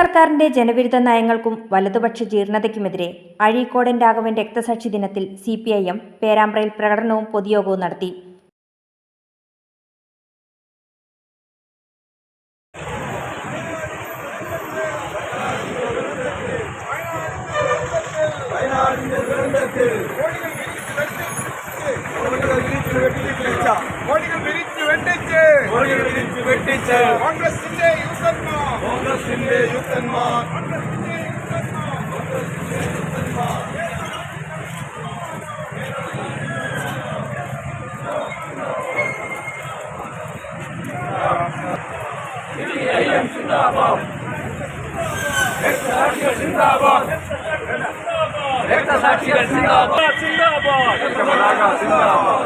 സർക്കാരിന്റെ ജനവിരുദ്ധ നയങ്ങൾക്കും വലതുപക്ഷ ജീർണതയ്ക്കുമെതിരെ അഴീക്കോടൻ രാഘവൻ രക്തസാക്ഷി ദിനത്തിൽ സി പി ഐ എം പേരാമ്പ്രയിൽ പ്രകടനവും പൊതുയോഗവും നടത്തി. കോടികൾ വിരിച്ചു വെട്ടിച്ച്. ഓടികൾ വിരിച്ചു വെട്ടിച്ച്. കോൺഗ്രസിന്റെ യുദ്ധന്മാർ രക്തസാക്ഷികൾ സിന്ദാബാദ് സിന്ദാബാദ് സിന്ദാബാദ് സിന്ദാബാദ്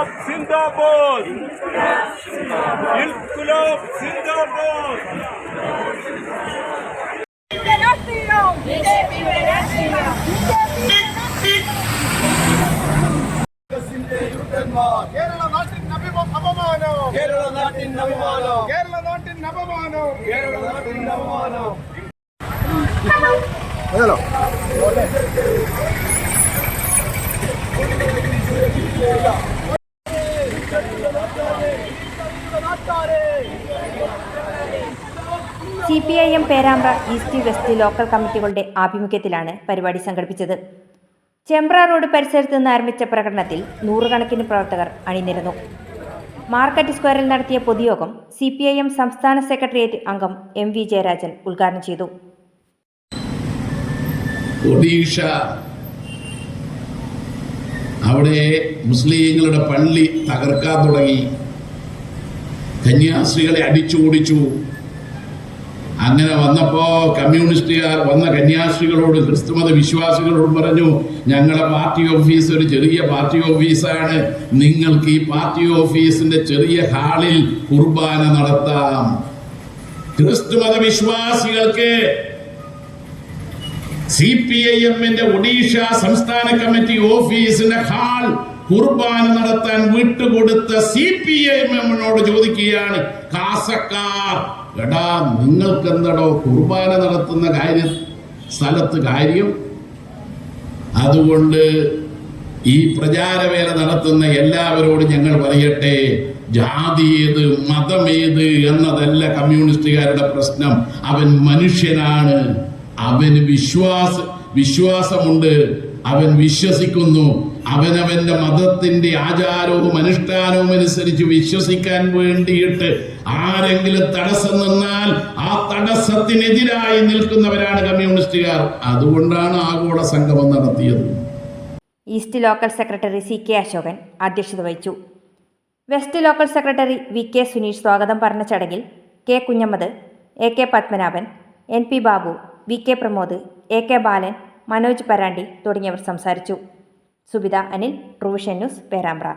ഇൻകുലാബ് സിന്ദാബാദ് ഇൻകുലാബ് സിന്ദാബാദ് കേരള നാട്ടിൻ അഭിമ- കേരള നാട്ടിൻ അഭിമാനം കേരള നാട്ടിൻ അപമാനം കേരള നാട്ടിൻ അഭിമാനം C P I M Perambra east west local കമ്മിറ്റികളുടെ ആഭിമുഖ്യത്തിലാണ് പരിപാടി സംഘടിപ്പിച്ചത്. ചെമ്പ്ര റോഡ് പരിസരത്ത് നിന്ന് ആരംഭിച്ച പ്രകടനത്തിൽ നൂറുകണക്കിന് പ്രവർത്തകർ അണിനിരന്നു. മാർക്കറ്റ് സ്ക്വയറിൽ നടത്തിയ പൊതുയോഗം സി പി ഐ എം സംസ്ഥാന സെക്രട്ടേറിയറ്റ് അംഗം എം വി ജയരാജൻ ഉദ്ഘാടനം ചെയ്തു. ഒഡീഷ അവിടെ മുസ്ലിങ്ങളുടെ പള്ളി തകർക്കാൻ തുടങ്ങി. കന്യാസ്ത്രീകളെ അടിച്ചു ഓടിച്ചു അങ്ങനെ വന്നപ്പോ കമ്മ്യൂണിസ്റ്റുകാർ വന്ന കന്യാസ്ത്രീകളോട് ക്രിസ്തുമത വിശ്വാസികളോട് പറഞ്ഞു ഞങ്ങളെ പാർട്ടി ഓഫീസ് ഒരു ചെറിയ പാർട്ടി ഓഫീസാണ്. നിങ്ങൾക്ക് ഈ പാർട്ടി ഓഫീസിന്റെ ചെറിയ ഹാളിൽ കുർബാന നടത്താം. ക്രിസ്തുമത വിശ്വാസികൾക്ക് സി പി ഐ എമ്മിന്റെ ഒഡീഷ സംസ്ഥാന കമ്മിറ്റി ഓഫീസിന്റെ ഹാൾ കുർബാന നടത്താൻ വിട്ടുകൊടുത്ത സി പി ഐ എമ്മിനോട് ചോദിക്കുകയാണ് കാസക്കാർ എടാ നിങ്ങൾക്ക് എന്തടോ കുർബാന നടത്തുന്ന കാര്യ സ്ഥലത്ത് കാര്യം? അതുകൊണ്ട് ഈ പ്രചാരവേല നടത്തുന്ന എല്ലാവരോടും ഞങ്ങൾ പറയട്ടെ ജാതി ഏത് മതമേത് എന്നതല്ല കമ്മ്യൂണിസ്റ്റുകാരുടെ പ്രശ്നം. അവൻ മനുഷ്യനാണ്. അവന് വിശ്വാസ വിശ്വാസമുണ്ട്. അവൻ വിശ്വസിക്കുന്നു. അവനവന്റെ മതത്തിന്റെ ആചാരവും അനുഷ്ഠാനവും അനുസരിച്ച് വിശ്വസിക്കാൻ വേണ്ടിയിട്ട് ആരെങ്കിലും തടസ്സം നിന്നാൽ ആ തടസ്സത്തിനെതിരായി നിൽക്കുന്നവരാണ് കമ്മ്യൂണിസ്റ്റുകാർ. അതുകൊണ്ടാണ് ആഗോള സംഗമം നടത്തിയത്. East local secretary C K Ashokan അധ്യക്ഷത വഹിച്ചു. West local secretary V K Suneesh സ്വാഗതം പറഞ്ഞ ചടങ്ങിൽ K Kunhammad A K Padmanabhan N P Babu V K Pramod A K Balan Manoj Parandi തുടങ്ങിയവർ സംസാരിച്ചു. Subitha Anil provision news Perambra.